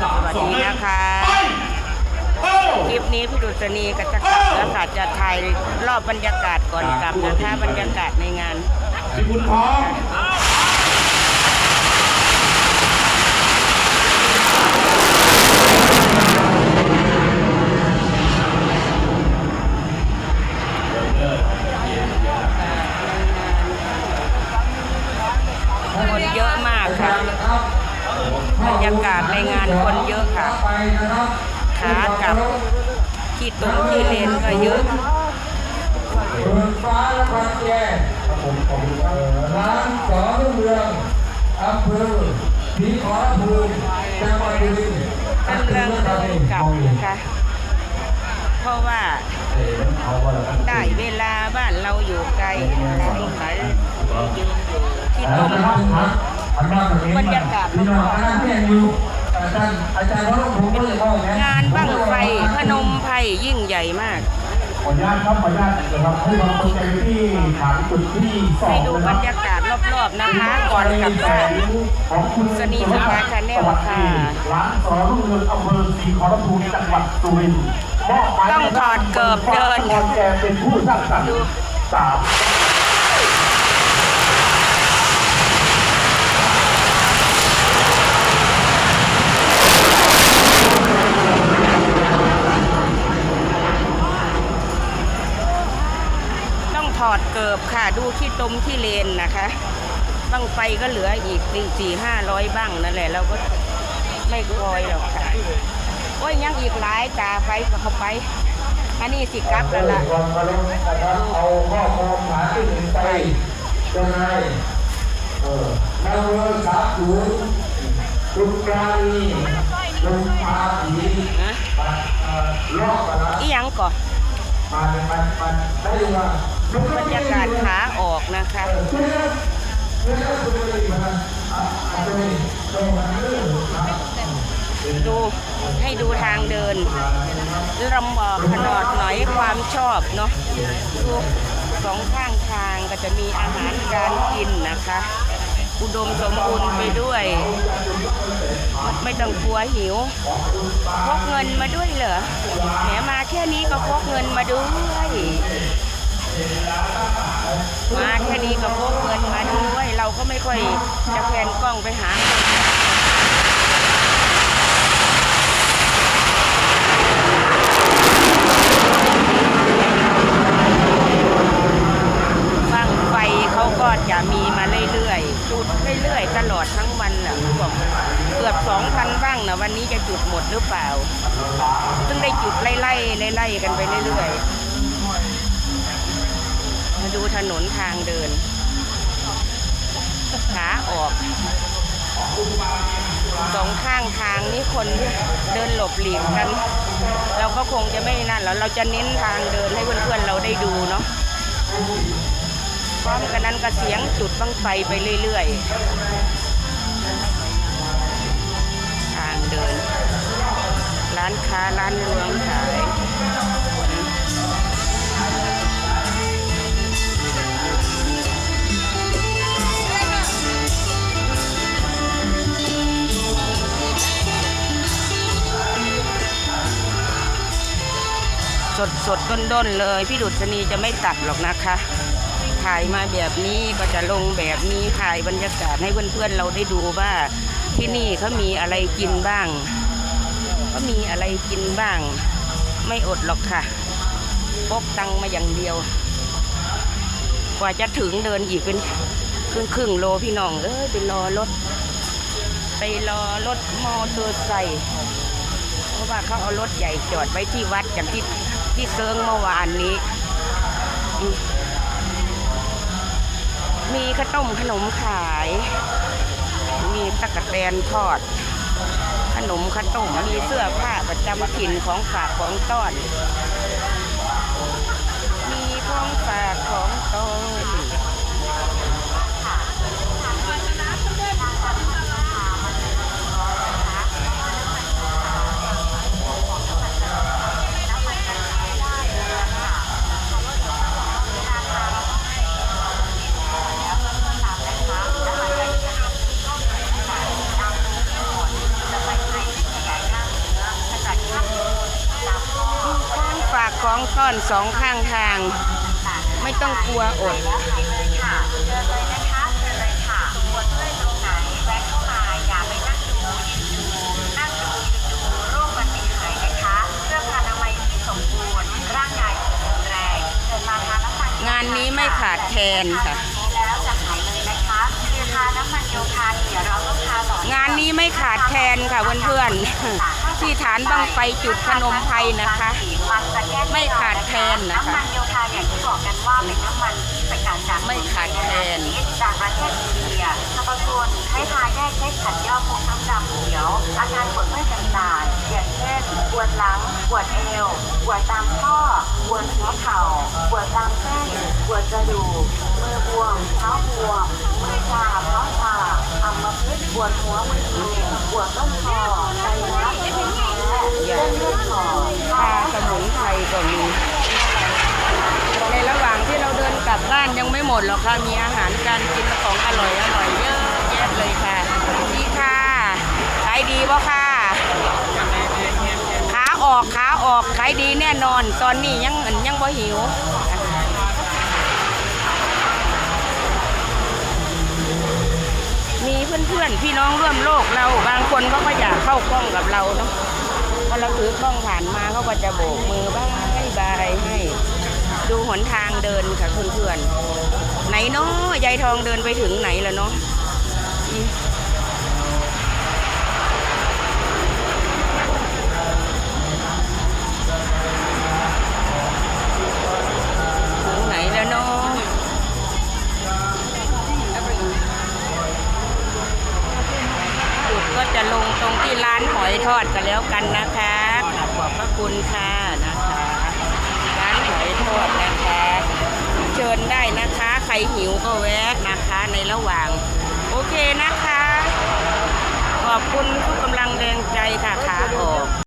สวัสดีนะคะคลิปนี้พี่ดุษณีกับจะกลับแล้วค่ะจะถ่ายรอบบรรยากาศก่อนกลับนะคะบรรยากาศในงานพี่บุญทอง บรรยากาศในงานคนเยอะค่ะขากลับที่ตรงที่เลนก็เยอะฟ้าและพันแย่ร้านสองเรืองอำเภอศรีขอภูมิจังหวัดบุรีรัมย์กำลังเดินกลับนะคะเพราะว่าได้เวลาบ้านเราอยู่ไกลที่ตรงบรรยากาศพี่น้องคณะเพียง อยู่อาจารย์อาจารย์วรงค์ผมก็เลยเข้าแนะงานบั้งไฟพนมไพรยิ่งใหญ่มากขออนุญาตครับขออนุญาตนะครับให้ความสนใจที่ฐานจุดที่สอให้งดูนะบครรับรยากาศรอบๆนะคะก่อนกลับบ้านของคุณสนีสภาชาแนลค่ะร้านสอรุ่งเรืองอำเภอศรีขอรภูมิจังหวัดสุรินทร์มอบหมายต้องถอดเกิบเดินฝากแกเป็นผู้สร้างสรรค์สาม ดูขี้ตมที่เลนนะคะบั้งไฟก็เหลืออีกสี่ห้าร้อยบ้างนั่นแหละเราก็ไม่คอยหรอกค่ะ โอ้ยยังอีกหลายจ่าไฟก็เข้าไปอันนี้สิกลับแล้วล่ะความเคารพนะครับเอาข้อความหมายที่หนึ่งไปเจ้านายเออนาวเรือสามศูนย์คุณปราณีลงพาผีนะมาเอ่อลอกกันนะอีหยังก่อน มามันมันได้ยังไง บรรยากาศขาออกนะคะดูให้ดูทางเดินลำบอกขนาดหน่อยความชอบเนาะดูสองข้างทางก็จะมีอาหารการกินนะคะ อุดมสมบูรณ์ไปด้วย ไม่ต้องกลัวหิวพกเงินมาด้วยเหรอแหมมาแค่นี้ก็พกเงินมาด้วย มาแค่นี้ก็พกเงินมาด้วย เราก็ไม่ค่อยจะแพนกล้องไปหาคนบั้งไฟเขาก็จะมีมาเรื่อยๆ จุดเรื่อยๆ ตลอดทั้งวันแหละบอกเกือบสองพันบ้างนะวันนี้จะจุดหมดหรือเปล่า ซึ่งได้จุดไล่ๆไล่ๆกันไปเรื่อยๆ มาดูถนนทางเดิน ขาออก สองข้างทางนี่คนเดินหลบหลีกกัน เราก็คงจะไม่นั่นแล้วเราจะเน้นทางเดินให้เพื่อนๆเราได้ดูเนาะพร้อมกันนั้นก็เสียงจุดบังไฟไปเรื่อยๆ ทางเดิน ร้านค้าร้านรวงขาย สดสดด้นด้นๆเลย พี่ดุษณีจะไม่ตัดหรอกนะคะ ถ่ายมาแบบนี้ก็จะลงแบบนี้ถ่ายบรรยากาศให้เพื่อนๆเราได้ดูว่าที่นี่เขามีอะไรกินบ้างเขามีอะไรกินบ้าง ไม่อดหรอกค่ะพกตังมาอย่างเดียว กว่าจะถึงเดินอีกเป็นครึ่งครึ่งโลพี่น้องเอ้ยไปรอรถ ไปรอรถมอเตอร์ไซค์เพราะว่าเขาเอารถใหญ่จอดไว้ที่วัดอย่างที่ ที่เซิงเมื่อวานนี้ มีข้าวต้มขนมขาย มีตะกะแตนทอด ขนมข้าวต้มมีเสื้อผ้าประจำถิ่นของฝากของต้อน มีของฝากของต้อง แล้วจะหายเลยนะคะคือทานน้ำมันโยคะเดี๋ยวเราต้องทาต่องานนี้ไม่ขาดแคลนค่ะเพื่อนๆ ที่ฐานบังไฟจุดพนมไพรนะคะมันจะแก้ไม่ขาดแคลนนะคะน้ำมันโยคะอย่างที่บอกกันว่าเป็นน้ำมันที่สกัดจากไม่ขาดแคลนจากประเทศอินเดียสรรพคุณให้ทาแก้เคล็ดขัดยอกพวกน้ำดำเขียว อาการปวดเมื่อยต่างๆอย่างเช่นปวดหลังปวดเอวปวดตามข้อปวดหัวเข่าปวดตามเส้นปวดกระดูกมือบวมเท้าบวมมือชาเพราะชาอัมพฤกษ์ปวดหัวมึนงงปวดต้นคอไตรัสแผลเส้นเลือดขอด ชาสมุนไพร ก็มี ในระหว่างที่เราเดินกลับบ้านยังไม่หมดหรอกค่ะ มีอาหารการกินของอร่อยอร่อยเยอะแยะเลยค่ะดีค่ะขายดีป่ะค่ะ ขาออกขาออกขายดีแน่นอน ตอนนี้ยังยังบ่หิวมีเพื่อนๆ พี่น้องร่วมโลกเรา บางคนเขาก็อยากเข้ากล้องกับเราเนาะ เราถือกล้องผ่านมาเขาก็จะโบกมือบายบายให้ ดูหนทางเดินค่ะเพื่อนๆไหนเนาะยายทองเดินไปถึงไหนแล้วเนาะ กันแล้วกันนะคะขอบพระคุณค่ะนะคะร้านหอยทอดนะคะ เชิญได้นะคะ ใครหิวก็แวะนะคะในระหว่าง โอเคนะคะ ขอบคุณทุกกำลังแรงใจค่ะขาออก